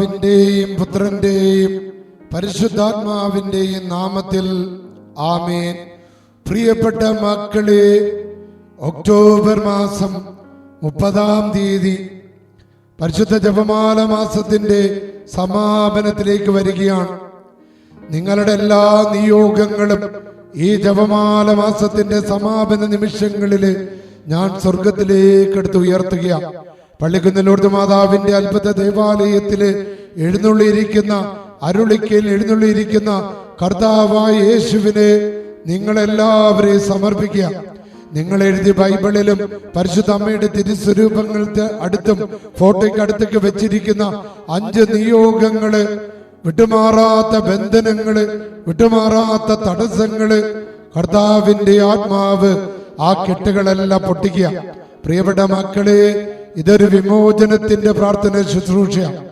പിതാവിന്റെയും പുത്രന്റെയും പരിശുദ്ധാത്മാവിന്റെയും നാമത്തിൽ ആമേൻ. പ്രിയപ്പെട്ട മക്കളെ ഒക്ടോബർ മാസം മുപ്പതാം തീയതി പരിശുദ്ധ ജപമാല മാസത്തിന്റെ സമാപനത്തിലേക്ക് വരികയാണ്. നിങ്ങളുടെ എല്ലാ നിയോഗങ്ങളും ഈ ജപമാല മാസത്തിന്റെ സമാപന നിമിഷങ്ങളിൽ ഞാൻ സ്വർഗത്തിലേക്ക് എടുത്ത് ഉയർത്തുക പള്ളിക്കുന്നിലോർത്ത് മാതാവിന്റെ അത്ഭുത ദേവാലയത്തിൽ എഴുന്നള്ളിയിരിക്കുന്ന അരുളിക്കൽ എഴുന്നള്ളിയിരിക്കുന്ന കർത്താവായ യേശുവിനെ നിങ്ങളെല്ലാവരെയും സമർപ്പിക്കുക. നിങ്ങൾ എഴുതിയ ബൈബിളിലും പരിശുദ്ധ അമ്മയുടെ തിരുസ്വരൂപങ്ങൾക്ക് അടുത്തും ഫോട്ടോയ്ക്ക് അടുത്തേക്ക് വെച്ചിരിക്കുന്ന അഞ്ച് നിയോഗങ്ങൾ വിട്ടുമാറാത്ത ബന്ധനങ്ങൾ വിട്ടുമാറാത്ത തടസ്സങ്ങൾ കർത്താവിന്റെ ആത്മാവ് ആ കെട്ടുകളെല്ലാം പൊട്ടിക്കുക. പ്രിയപ്പെട്ട മക്കളെ ഇതൊരു വിമോചനത്തിന്റെ പ്രാർത്ഥന ശുശ്രൂഷയാണ്.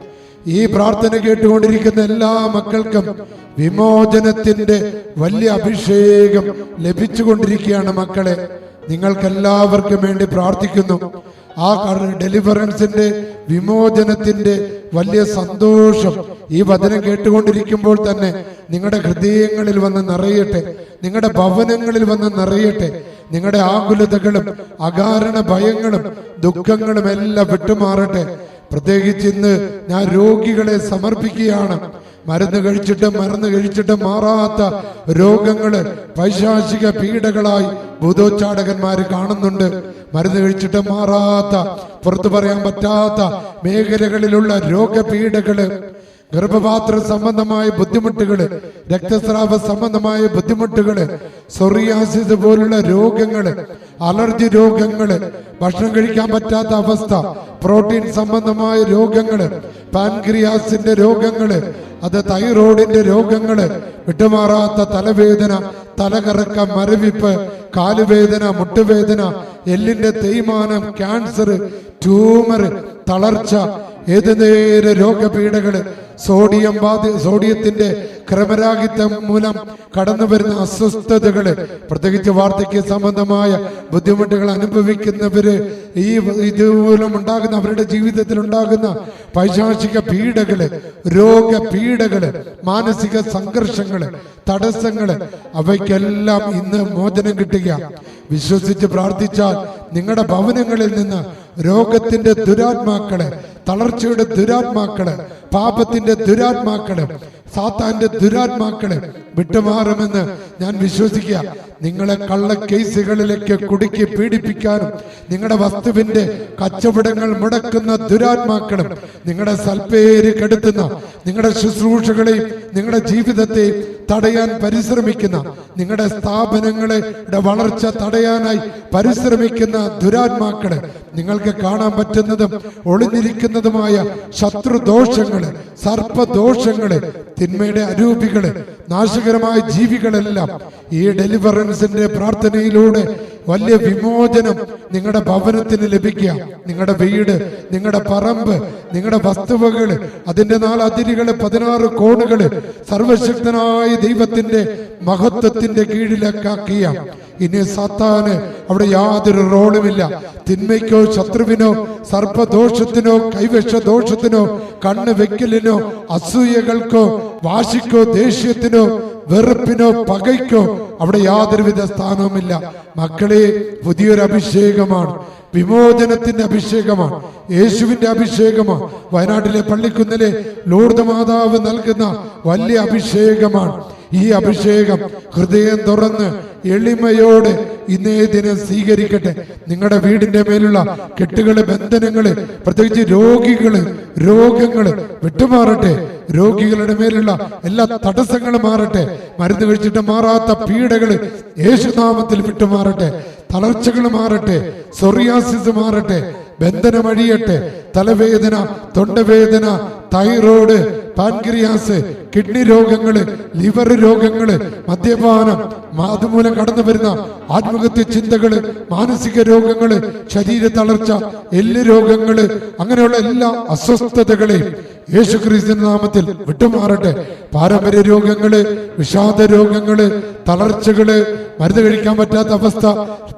ഈ പ്രാർത്ഥന കേട്ടുകൊണ്ടിരിക്കുന്ന എല്ലാ മക്കൾക്കും വിമോചനത്തിന്റെ വലിയ അഭിഷേകം ലഭിച്ചുകൊണ്ടിരിക്കുകയാണ് മക്കളെ. നിങ്ങൾക്കെല്ലാവർക്കും വേണ്ടി പ്രാർത്ഥിക്കുന്നു. ആ ഡെലിവറൻസിന്റെ വിമോചനത്തിന്റെ വലിയ സന്തോഷം ഈ വചനം കേട്ടുകൊണ്ടിരിക്കുമ്പോൾ തന്നെ നിങ്ങളുടെ ഹൃദയങ്ങളിൽ വന്ന് നിറയട്ടെ. നിങ്ങളുടെ ഭവനങ്ങളിൽ വന്ന് നിറയട്ടെ. നിങ്ങളുടെ ആകുലതകളും അകാരണ ഭയങ്ങളും ദുഃഖങ്ങളും എല്ലാം വിട്ടുമാറട്ടെ. പ്രത്യേകിച്ച് ഇന്ന് ഞാൻ രോഗികളെ സമർപ്പിക്കുകയാണ്. മരുന്ന് കഴിച്ചിട്ടും മരുന്ന് കഴിച്ചിട്ടും മാറാത്ത രോഗങ്ങൾ പൈശാചിക പീഡകളായി ഭൂതോച്ചാടകന്മാര് കാണുന്നുണ്ട്. മരുന്ന് കഴിച്ചിട്ടും മാറാത്ത പുറത്തു പറയാൻ പറ്റാത്ത മേഖലകളിലുള്ള രോഗപീഠകൾ ഗർഭപാത്ര സംബന്ധമായ ബുദ്ധിമുട്ടുകൾ രക്തസ്രാവ സംബന്ധമായ ബുദ്ധിമുട്ടുകൾ സൊറിയാസിസ് പോലുള്ള രോഗങ്ങൾ അലർജി രോഗങ്ങൾ ഭക്ഷണം കഴിക്കാൻ പറ്റാത്ത അവസ്ഥ പ്രോട്ടീൻ സംബന്ധമായ രോഗങ്ങൾ പാൻക്രിയാസിന്റെ രോഗങ്ങൾ അത് തൈറോയിഡിന്റെ രോഗങ്ങൾ വിട്ടുമാറാത്ത തലവേദന തലകറക്കം മരവിപ്പ് കാലുവേദന മുട്ടുവേദന എല്ലിന്റെ തേയ്മാനം ക്യാൻസർ ട്യൂമർ തളർച്ച ഏത് നേരെ രോഗപീഠകൾ സോഡിയം ബാധ സോഡിയത്തിന്റെ ക്രമരാഹിത്യം മൂലം കടന്നു വരുന്ന അസ്വസ്ഥതകൾ പ്രത്യേകിച്ച് വാർദ്ധക്യ സംബന്ധമായ ബുദ്ധിമുട്ടുകൾ അനുഭവിക്കുന്നവര് ഈ ഇതുമൂലം ഉണ്ടാകുന്ന അവരുടെ ജീവിതത്തിൽ ഉണ്ടാകുന്ന പൈശാചിക പീഡകൾ രോഗപീഡകൾ മാനസിക സംഘർഷങ്ങൾ തടസ്സങ്ങൾ അവയ്ക്കെല്ലാം ഇന്ന് മോചനം കിട്ടുക. വിശ്വസിച്ച് പ്രാർത്ഥിച്ചാൽ നിങ്ങളുടെ ഭവനങ്ങളിൽ നിന്ന് രോഗത്തിന്റെ ദുരാത്മാക്കളെ തളർച്ചയുടെ ദുരാത്മാക്കളെ പാപത്തിന്റെ ദുരാത്മാക്കളെ സാത്താന്റെ ദുരാത്മാക്കളെ വിട്ടുമാറുമെന്ന് ഞാൻ വിശ്വസിക്കുക. നിങ്ങളെ കള്ള കേസുകളിലേക്ക് കുടുക്കി പീഡിപ്പിക്കാനും നിങ്ങളുടെ വസ്തുവിന്റെ കച്ചവടങ്ങൾ മുടക്കുന്ന ദുരാത്മാക്കളും നിങ്ങളുടെ സൽപ്പേര് കെടുത്തുന്ന നിങ്ങളുടെ ശുശ്രൂഷകളെയും നിങ്ങളുടെ ജീവിതത്തെയും തടയാൻ പരിശ്രമിക്കുന്ന നിങ്ങളുടെ സ്ഥാപനങ്ങളുടെ വളർച്ച തടയാനായി പരിശ്രമിക്കുന്ന ദുരാത്മാക്കൾ നിങ്ങൾക്ക് കാണാൻ പറ്റുന്നതും ഒളിഞ്ഞിരിക്കുന്നതുമായ ശത്രുദോഷങ്ങൾ സർപ്പദോഷങ്ങൾ തിന്മയുടെ അരൂപികൾ നാശകരമായ ജീവികളെല്ലാം ഈ ഡെലിവറൻസിന്റെ പ്രാർത്ഥനയിലൂടെ വലിയ വിമോചനം നിങ്ങളുടെ ഭവനത്തിന് ലഭിക്കുക. നിങ്ങളുടെ വീട് നിങ്ങളുടെ പറമ്പ് നിങ്ങളുടെ വസ്തുവകൾ അതിന്റെ നാല് അതിരുകൾ പതിനാറ് കോണുകൾ സർവശക്തനായ ദൈവത്തിന്റെ മഹത്വത്തിന്റെ കീഴിലേക്കാക്കിയ. ഇനി സത്താന് അവിടെ യാതൊരു റോളുമില്ല. തിന്മയ്ക്കോ ശത്രുവിനോ സർപ്പദോഷത്തിനോ കൈവശ ദോഷത്തിനോ കണ്ണ് വെക്കലിനോ അസൂയകൾക്കോ വാശിക്കോ ദേഷ്യത്തിനോ വെറുപ്പിനോ പകയ്ക്കോ അവിടെ യാതൊരുവിധ സ്ഥാനവുമില്ല. മക്കളെ പുതിയൊരു അഭിഷേകമാണ്. വിമോചനത്തിന്റെ അഭിഷേകമാണ്. യേശുവിന്റെ അഭിഷേകമാണ്. വയനാട്ടിലെ പള്ളിക്കുന്നിലെ ലോർദ് മാതാവ് നൽകുന്ന വലിയ അഭിഷേകമാണ്. ഈ അഭിഷേകം ഹൃദയം തുറന്ന് എളിമയോടെ ഇന്നേ ദിനം സ്വീകരിക്കട്ടെ. നിങ്ങളുടെ വീടിന്റെ മേലുള്ള കെട്ടുകൾ ബന്ധനങ്ങൾ പ്രത്യേകിച്ച് രോഗികൾ രോഗങ്ങൾ വിട്ടുമാറട്ടെ. രോഗികളുടെ മേലുള്ള എല്ലാ തടസ്സങ്ങളും മാറട്ടെ. മരുന്ന് കഴിച്ചിട്ട് മാറാത്ത പീഡകൾ യേശുനാമത്തിൽ വിട്ടുമാറട്ടെ. തളർച്ചകൾ മാറട്ടെ. സൊറിയാസിസ് മാറട്ടെ. ബന്ധനം അഴിയട്ടെ. തലവേദന തൊണ്ടവേദന തൈറോയ്ഡ് പാൻക്രിയാസ് കിഡ്നി രോഗങ്ങൾ ലിവർ രോഗങ്ങൾ മദ്യപാനം അതുമൂലം കടന്നു വരുന്ന ആത്മഹത്യ ചിന്തകൾ മാനസിക രോഗങ്ങൾ ശരീര തളർച്ച എല്ല് രോഗങ്ങൾ അങ്ങനെയുള്ള എല്ലാ അസ്വസ്ഥതകളെയും യേശു ക്രിസ്തുവിന്റെ നാമത്തിൽ വിട്ടുമാറട്ടെ. പാരമ്പര്യ രോഗങ്ങൾ വിഷാദ രോഗങ്ങൾ തളർച്ചകൾ മരുന്ന് കഴിക്കാൻ പറ്റാത്ത അവസ്ഥ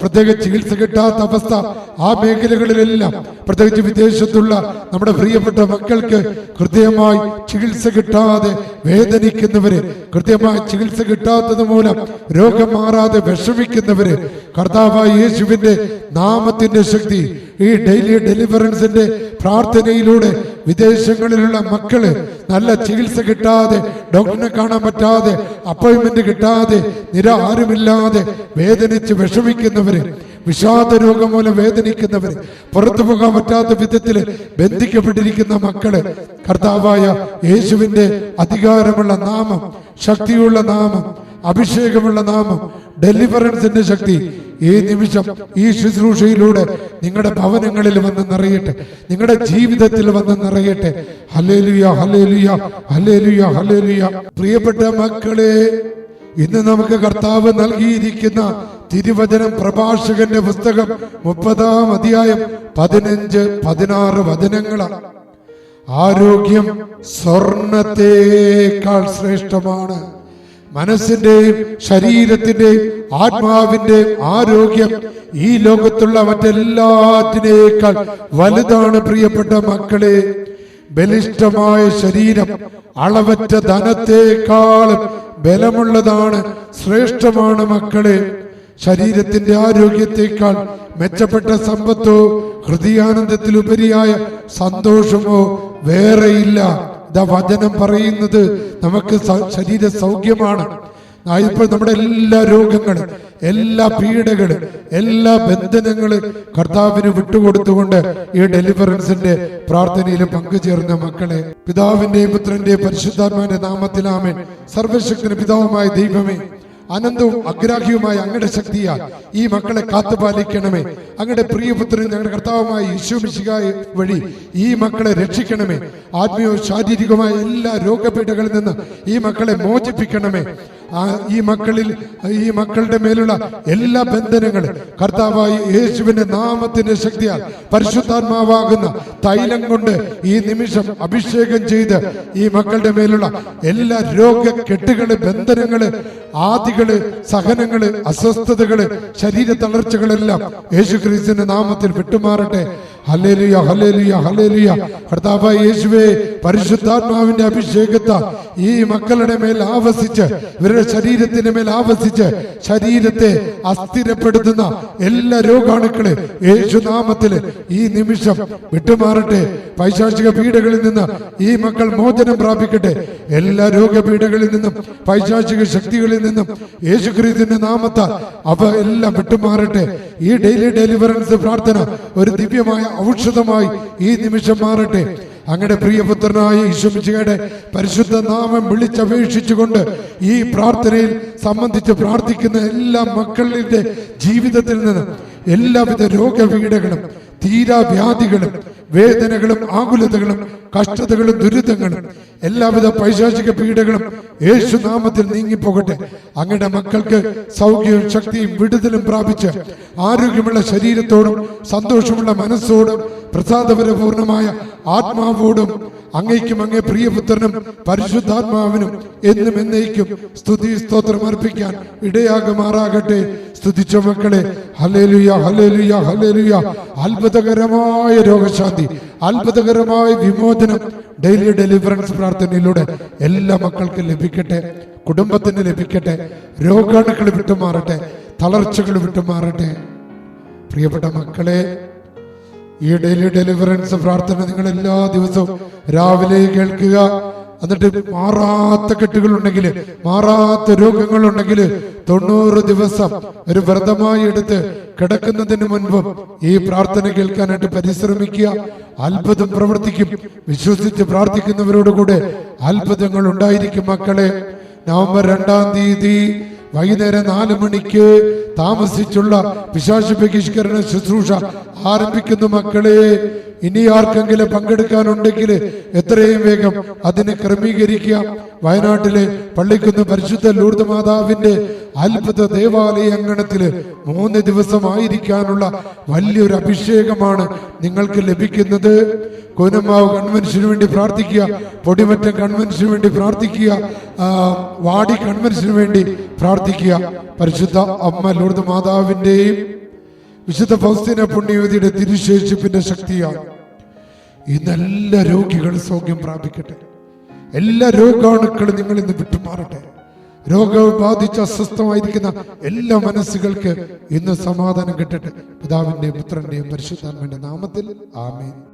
പ്രത്യേക ചികിത്സ കിട്ടാത്ത അവസ്ഥ ആ മേഖലകളിലെല്ലാം പ്രത്യേകിച്ച് വിദേശത്തുള്ള നമ്മുടെ പ്രിയപ്പെട്ട മക്കൾക്ക് കൃത്യമായി ചികിത്സ കിട്ടാതെ വേദനിക്കുന്നവര് കൃത്യമായി ചികിത്സ കിട്ടാത്തത് മൂലം രോഗം മാറാതെ വിഷമിക്കുന്നവര് കർത്താവായ യേശുവിന്റെ നാമത്തിന്റെ ശക്തി ഈ ഡെയിലി ഡെലിവറൻസിന്റെ പ്രാർത്ഥനയിലൂടെ വിദേശങ്ങളിലുള്ള മക്കൾ നല്ല ചികിത്സ കിട്ടാതെ ഡോക്ടറിനെ കാണാൻ പറ്റാതെ അപ്പോയിന്റ്മെന്റ് കിട്ടാതെ നിര ആരുമില്ലാതെ വേദനിച്ച് വിഷമിക്കുന്നവര് വിഷാദ രോഗം മൂലം വേദനിക്കുന്നവര് പുറത്തു പോകാൻ പറ്റാത്ത വിധത്തിൽ ബന്ധിക്കപ്പെട്ടിരിക്കുന്ന മക്കൾ കർത്താവായ യേശുവിന്റെ അധികാരമുള്ള നാമം ശക്തിയുള്ള നാമം അഭിഷേകമുള്ള നാമം ഡെലിവറൻസിന്റെ ശക്തി ഈ നിമിഷം ഈ ശുശ്രൂഷയിലൂടെ നിങ്ങളുടെ ഭവനങ്ങളിൽ വന്ന് നിറയട്ടെ. നിങ്ങളുടെ ജീവിതത്തിൽ വന്ന് നിറയട്ടെ. ഹലേലുയ ഹലേലുയ ഹലേലുയ ഹലേലുയ പ്രിയപ്പെട്ട മക്കളെ ഇന്ന് നമുക്ക് കർത്താവ് നൽകിയിരിക്കുന്ന തിരുവചനം പ്രഭാഷകന്റെ പുസ്തകം മുപ്പതാം അധ്യായം പതിനഞ്ച് പതിനാറ് വചനങ്ങളാണ്. ആരോഗ്യം സ്വർണത്തേക്കാൾ ശ്രേഷ്ഠമാണ്. മനസ്സിന്റെയും ശരീരത്തിന്റെയും ആത്മാവിന്റെയും ആരോഗ്യം ഈ ലോകത്തുള്ള മറ്റെല്ലാത്തിനേക്കാൾ വലുതാണ് പ്രിയപ്പെട്ട മക്കളെ. ബലിഷ്ടമായ ശരീരം അളവറ്റ ധനത്തെക്കാളും ബലമുള്ളതാണ് ശ്രേഷ്ഠമാണ് മക്കളെ. ശരീരത്തിന്റെ ആരോഗ്യത്തെക്കാൾ മെച്ചപ്പെട്ട സമ്പത്തോ ഹൃദയാനന്ദത്തിലുപരിയായ സന്തോഷമോ വേറെയില്ല. വചനം പറയുന്നത് നമുക്ക് ശരീര സൗഖ്യമാണ്. ഇപ്പോൾ നമ്മുടെ എല്ലാ രോഗങ്ങളും എല്ലാ പീഡകളും എല്ലാ ബന്ധനങ്ങളും കർത്താവിന് വിട്ടുകൊടുത്തുകൊണ്ട് ഈ ഡെലിവറൻസിന്റെ പ്രാർത്ഥനയിൽ പങ്കുചേർന്ന മക്കളെ പിതാവിന്റെയും പുത്രന്റെയും പരിശുദ്ധാത്മാവിന്റെ നാമത്തിലാമേ സർവശക്തിന് പിതാവുമായ ദൈവമേ അനന്തവും അഗ്രാഹ്യവുമായ അങ്ങയുടെ ശക്തിയാ ഈ മക്കളെ കാത്തുപാലിക്കണമേ. അങ്ങയുടെ പ്രിയപുത്രൻ ഞങ്ങളുടെ കർത്താവുമായ യേശുമിശിഹായ വഴി ഈ മക്കളെ രക്ഷിക്കണമേ. ആത്മീയവും ശാരീരികവുമായ എല്ലാ രോഗപീഠകളിൽ നിന്ന് ഈ മക്കളെ മോചിപ്പിക്കണമേ. ഈ മക്കളിൽ ഈ മക്കളുടെ മേലുള്ള എല്ലാ ബന്ധനങ്ങളും കർത്താവായി യേശുവിന്റെ നാമത്തിന്റെ ശക്തിയാൽ പരിശുദ്ധാത്മാവാകുന്ന തൈലം കൊണ്ട് ഈ നിമിഷം അഭിഷേകം ചെയ്ത് ഈ മക്കളുടെ മേലുള്ള എല്ലാ രോഗ കെട്ടുകൾ ബന്ധനങ്ങൾ ആദികൾ സഹനങ്ങൾ അസ്വസ്ഥതകൾ ശരീര തളർച്ചകളെല്ലാം യേശു ക്രിസ്തുവിന്റെ നാമത്തിൽ വിട്ടുമാറട്ടെ ഹല്ലേലൂയ ഹലേലിയ ഹലേലിയ കർത്താവ് യേശുവേ പരിശുദ്ധാത്മാവിന്റെ അഭിഷേകത്ത ഈ മക്കളുടെ മേൽ ആവസിച്ച് ഇവരുടെ ശരീരത്തിന്റെ മേൽ ആവസിച്ച് ശരീരത്തെ അസ്ഥിരപ്പെടുത്തുന്ന എല്ലാ രോഗാണുക്കളെ യേശുനാമത്തിൽ ഈ നിമിഷം വിട്ടുമാറട്ടെ. പൈശാചിക പീഡകളിൽ നിന്ന് ഈ മക്കൾ മോചനം പ്രാപിക്കട്ടെ. എല്ലാ രോഗപീഠകളിൽ നിന്നും പൈശാചിക ശക്തികളിൽ നിന്നും യേശുക്രീതിന്റെ നാമത്താൽ അവ എല്ലാം വിട്ടുമാറട്ടെ. ഈ ഡെയിലി ഡെലിവറൻസ് പ്രാർത്ഥന ഒരു ദിവ്യമായ ഔഷധമായി ഈ നിമിഷം മാറട്ടെ. അങ്ങയുടെ പ്രിയപുത്രനായ ഈശ്വമിച്ചയുടെ പരിശുദ്ധ നാമം വിളിച്ചപേക്ഷിച്ചുകൊണ്ട് ഈ പ്രാർത്ഥനയിൽ സംബന്ധിച്ച് പ്രാർത്ഥിക്കുന്ന എല്ലാ മക്കളുടെ ജീവിതത്തിൽ നിന്ന് എല്ലാവിധ രോഗപീഠകളും തീരാവ്യാധികളും വേദനകളും ആകുലതകളും കഷ്ടതകളും ദുരിതങ്ങളും എല്ലാവിധ പൈശാചിക പീഡകളും യേശു നാമത്തിൽ നീങ്ങിപ്പോകട്ടെ. അങ്ങയുടെ മക്കൾക്ക് സൗഖ്യവും ശക്തിയും വിടുതലും പ്രാപിച്ച് ആരോഗ്യമുള്ള ശരീരത്തോടും സന്തോഷമുള്ള മനസ്സോടും പ്രസാദപരപൂർണമായ ആത്മാവോടും അങ്ങയ്ക്കും അങ്ങേ പ്രിയപുത്രനും പരിശുദ്ധാത്മാവിനും എന്നും എന്നേക്കും സ്തുതി സ്തോത്രം അർപ്പിക്കാൻ ഇടയാകുമാറാകട്ടെ. സ്തുതിച്ച മക്കളെ. ഹലേലുയ ഹലേലുയ ഹലേലുയ അത്ഭുതകരമായ രോഗശാന്തി അത്ഭുതകരമായ വിമോചനം ഡെയിലി ഡെലിവറൻസ് പ്രാർത്ഥനയിലൂടെ എല്ലാ മക്കൾക്കും ലഭിക്കട്ടെ കുടുംബത്തിന് ലഭിക്കട്ടെ രോഗാണുക്കൾ വിട്ടുമാറട്ടെ തളർച്ചകൾ വിട്ടുമാറട്ടെ. പ്രിയപ്പെട്ട മക്കളെ ഈ ഡെയിലി ഡെലിവറൻസ് പ്രാർത്ഥന നിങ്ങൾ എല്ലാ ദിവസവും രാവിലെ കേൾക്കുക എന്നിട്ട് മാറാത്ത കെട്ടുകൾ കെട്ടുകളുണ്ടെങ്കിൽ മാറാത്ത രോഗങ്ങൾ രോഗങ്ങളുണ്ടെങ്കിൽ തൊണ്ണൂറ് ദിവസം ഒരു വ്രതമായി എടുത്ത് കിടക്കുന്നതിന് മുൻപും ഈ പ്രാർത്ഥന കേൾക്കാനായിട്ട് പരിശ്രമിക്കുക. അത്ഭുതം പ്രവർത്തിക്കും. വിശ്വസിച്ച് പ്രാർത്ഥിക്കുന്നവരോട് കൂടെ അത്ഭുതങ്ങൾ ഉണ്ടായിരിക്കും മക്കളെ. നവംബർ രണ്ടാം തീയതി വൈകുന്നേരം നാല് മണിക്ക് താമസിച്ചുള്ള വിശാശ ബഹിഷ്കരണ ശുശ്രൂഷ ആരംഭിക്കുന്നു മക്കളെ. ഇനി ആർക്കെങ്കിലും പങ്കെടുക്കാനുണ്ടെങ്കിൽ എത്രയും വേഗം അതിന് ക്രമീകരിക്കുക. വയനാട്ടിലെ പള്ളിക്കുന്ന് പരിശുദ്ധ ലൂർദ് മാതാവിന്റെ അത്ഭുത ദേവാലയ അങ്കണത്തിൽ മൂന്ന് ദിവസമായിരിക്കാനുള്ള വലിയൊരു അഭിഷേകമാണ് നിങ്ങൾക്ക് ലഭിക്കുന്നത്. കോനമാവ് കൺവെൻഷന് വേണ്ടി പ്രാർത്ഥിക്കുക പൊടിമറ്റം കൺവെൻഷന് വേണ്ടി പ്രാർത്ഥിക്കുക വാടി കൺവെൻഷന് വേണ്ടി പ്രാർത്ഥിക്കുക. പരിശുദ്ധ അമ്മ ലൂർദ് മാതാവിന്റെയും വിശുദ്ധ ഫൗസ്തീന പുണ്യവതിയുടെ തിരുശേഷിപ്പിന്റെ ശക്തിയാണ്. ഇന്ന് എല്ലാ രോഗികളും സൗഖ്യം പ്രാപിക്കട്ടെ. എല്ലാ രോഗാണുക്കളും നിങ്ങൾ ഇന്ന് വിട്ടുമാറട്ടെ. രോഗം ബാധിച്ച് അസ്വസ്ഥമായിരിക്കുന്ന എല്ലാ മനസ്സുകൾക്ക് ഇന്ന് സമാധാനം കിട്ടട്ടെ. പിതാവിന്റെയും പുത്രന്റെയും പരിശുദ്ധാത്മന്റെ നാമത്തിൽ ആമേൻ.